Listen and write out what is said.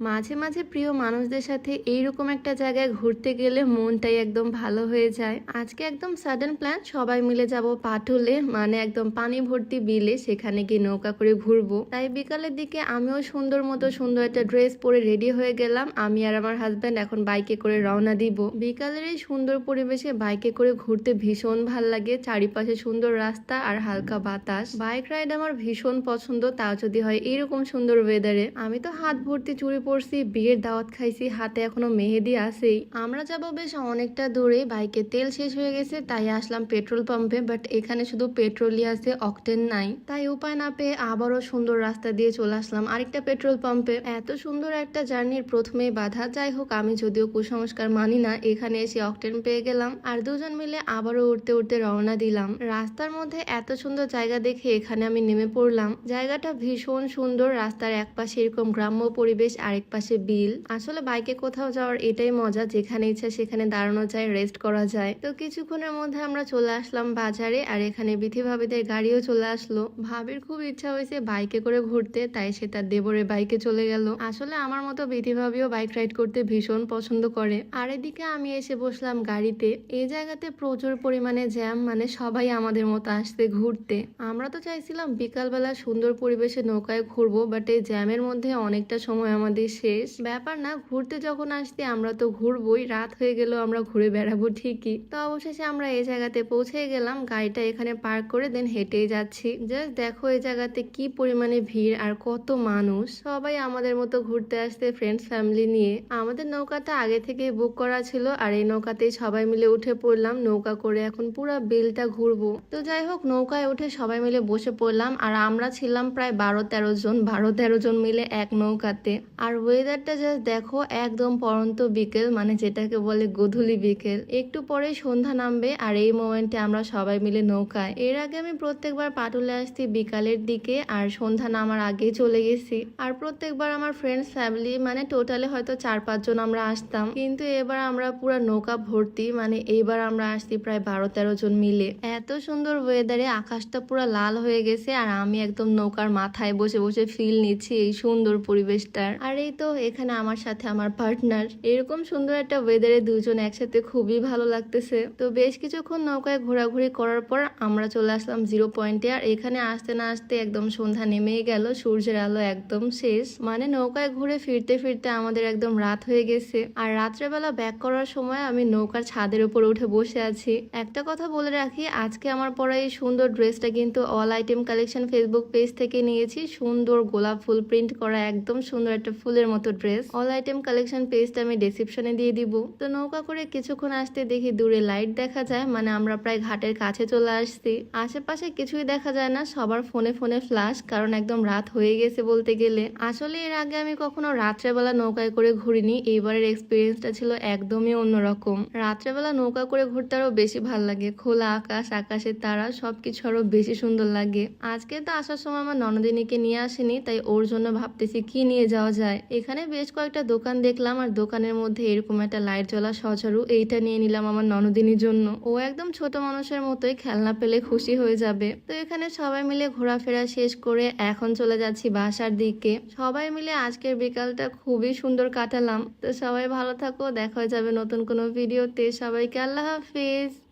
মাঝে মাঝে প্রিয় মানুষদের সাথে এইরকম একটা জায়গায় ঘুরতে গেলে মনটাই একদম ভালো হয়ে যায়। আজকে একদম সাডেন প্ল্যান সবাই মিলে যাব পাটুলে মানে একদম পানি ভর্তি বিলে, সেখানে গিয়ে নৌকা করে ঘুরবো। তাই বিকালের দিকে আমিও সুন্দর মতো সুন্দর একটা ড্রেস পরে রেডি হয়ে গেলাম। আমি আর আমার হাজব্যান্ড এখন বাইকে করে রওনা দিব। বিকালের এই সুন্দর পরিবেশে বাইকে করে ঘুরতে ভীষণ ভালো লাগে। চারিপাশে সুন্দর রাস্তা আর হালকা বাতাস। বাইক রাইড আমার ভীষণ পছন্দ, তাও যদি হয় এরকম সুন্দর ওয়েদারে আমি তো হাত ভর্তি চুরি পরছি বিয়ের দাওয়াত খাইছি, হাতে এখনও মেহেদি আছেই। আমরা যাব বেশ অনেকটা দূরে, বাইকে তেল শেষ হয়ে গেছে, তাই আসলাম পেট্রোল পাম্পে, বাট এখানে শুধু পেট্রোলই আছে, অকটেন নাই। তাই উপায় না পেয়ে আবারও সুন্দর রাস্তা দিয়ে চলে আসলাম আরেকটা পেট্রোল পাম্পে। এত সুন্দর একটা জার্নির প্রথমেই বাধা, যাই হোক, আমি যদিও কুসংস্কার মানি না, এখানে এসে অকটেন পেয়ে গেলাম আর দুজন মিলে আবারও উঠতে উঠতে রওনা দিলাম। রাস্তার মধ্যে এত সুন্দর জায়গা দেখে এখানে আমি নেমে পড়লাম। জায়গাটা ভীষণ সুন্দর, রাস্তার এক পাশে এরকম গ্রাম্য পরিবেশ আরেক পাশে বিল। আসলে বাইকে কোথাও যাওয়ার এটাই মজা, যেখানে ইচ্ছা সেখানে দাঁড়ানো যায় রেস্ট করা যায়। তো কিছুক্ষণের মধ্যে আমরা চলে আসলাম বাজারে আর এখানে বিথি ভাবিদের গাড়িও চলে আসলো। ভাবির খুব ইচ্ছা হয়েছে বাইকে করে ঘুরতে, তাই সে তার দেবরের বাইকে চলে গেল। আসলে আমার মতো বিথি ভাবিও বাইক রাইড করতে ভীষণ পছন্দ করে। আর এদিকে আমি এসে বসলাম গাড়িতে। এই জায়গাতে প্রচুর পরিমাণে জ্যাম মানে সবাই আমাদের মতো আসতে ঘুরতে। আমরা তো চাইছিলাম বিকালবেলা সুন্দর পরিবেশে নৌকায় ঘুরবো বাট এই জ্যামের মধ্যে অনেকটা সময় আমাদের শেষ। ব্যাপার না, ঘুরতে যখন আসছি আমরা তো ঘুরবোই, রাত হয়ে গেলেও আমরা ঘুরে বেড়াবো ঠিকই। তো অবশেষে আমরা এই জায়গাতে পৌঁছে গেলাম, গাড়িটা এখানে পার্ক করে দেন হেঁটেই যাচ্ছি। জাস্ট দেখো এই জায়গাতে কি পরিমাণে ভিড় আর কত মানুষ। সবাই আমাদের মতো ঘুরতে আসতে ফ্রেন্ডস ফ্যামিলি নিয়ে। আমাদের নৌকাটা আগে থেকে বুক করা ছিল আর এই নৌকাতেই সবাই মিলে উঠে পড়লাম। নৌকা করে এখন পুরো বিলটা ঘুরবো। তো যাই হোক, নৌকায় উঠে সবাই মিলে বসে পড়লাম আর আমরা ছিলাম প্রায় বারো তেরো জন, বারো তেরো জন মিলে এক নৌকাতে। আর ওয়েদারটা জাস্ট দেখো, একদম পরন্ত বিকেল মানে যেটাকে বলে গধূলি বিকেল। একটু পরে সন্ধ্যা নামবে আর এই মোমেন্টে আমরা সবাই মিলে নৌকায় এর আগে আমি প্রত্যেকবার পাটুলে আসছি বিকালের দিকে আর সন্ধ্যা নামার আগেই চলে গেছি। আর প্রত্যেকবার আমার ফ্রেন্ডস ফ্যামিলি মানে টোটালে হয়তো চার পাঁচজন আমরা আসতাম। কিন্তু এবার আমরা পুরো নৌকা ভর্তি মানে এইবার আমরা আসছি প্রায় বারো তেরো জন মিলে। এত সুন্দর ওয়েদারে আকাশটা পুরো লাল হয়ে গেছে আর আমি একদম নৌকার মাথায় বসে বসে ফিল নিচ্ছি এই সুন্দর পরিবেশটার। আর এই তো এখানে আমার সাথে আমার পার্টনার এরকম সুন্দর একটা ওয়েদারে দুজন একসাথে খুবই ভালো লাগতেছে। তো বেশ কিছুক্ষণ নৌকায় ঘোরাঘুরি করার পর আমরা চলে আসলাম জিরো পয়েন্টে আর এখানে আসতে না আসতে একদম সন্ধ্যা নেমেই গেল, সূর্যের আলো একদম শেষ। মানে নৌকায় ঘুরে ফিরতে ফিরতে আমাদের একদম রাত হয়ে গেছে। আর রাত্রেবেলা ব্যাক করার সময় আমি নৌকার ছাদের উপর উঠে বসে আছি। একটা কথা বলে রাখি, আজকে আমার পরা এই সুন্দর ড্রেসটা কিন্তু all item collection Facebook page থেকে নিয়েছি। সুন্দর গোলাপ ফুল প্রিন্ট করা, একদম সুন্দর একটা ফুলের মতো ড্রেস। অল আইটেম কালেকশন পেজটা আমি ডেসক্রিপশনে দিয়ে দিব। তো নৌকা করে কিছুক্ষণ আসতে দেখি দূরে লাইট দেখা যায় মানে আমরা প্রায় ঘাটের কাছে চলে আসছি। আশেপাশে কিছুই দেখা যায় না, সবার ফোনে ফোনে ফ্ল্যাশ কারণ একদম রাত হয়ে গেছে বলতে গেলে। আসলে এর আগে আমি কখনো রাত্রেবেলা নৌকায় করে ঘুরিনি, এইবারের এক্সপিরিয়েন্সটা ছিল একদমই অন্যরকম। রাত্রেবেলা নৌকা করে ঘুরতে আরও বেশি ভালো লাগে, খোলা আকাশ, আকাশের তারা, সবকিছু আরও বেশি সুন্দর লাগে। আজকে তো আসার সময় আমার ননদিনীকে নিয়ে আসেনি, তাই ওর জন্য ভাবতেছি কি নিয়ে যাওয়া যায়। এখানে বেশ কয়েকটা দোকান দেখলাম, আর দোকানের মধ্যে এরকম একটা লাইট জ্বলা সজারু এইটা নিয়ে নিলাম আমার ননদিনীর জন্য। ও একদম ছোট মানুষের মতোই খেলনা পেলে খুশি হয়ে যাবে। তো এখানে সবাই মিলে ঘোরাফেরা শেষ করে এখন চলে যাচ্ছি বাসার দিকে। সবাই মিলে আজকের বিকালটা খুবই সুন্দর কাটালাম। তো সবাই ভালো থাকো, দেখা হয়ে যাবে নতুন কোনো ভিডিওতে। সবাইকে আল্লাহ হাফিজ।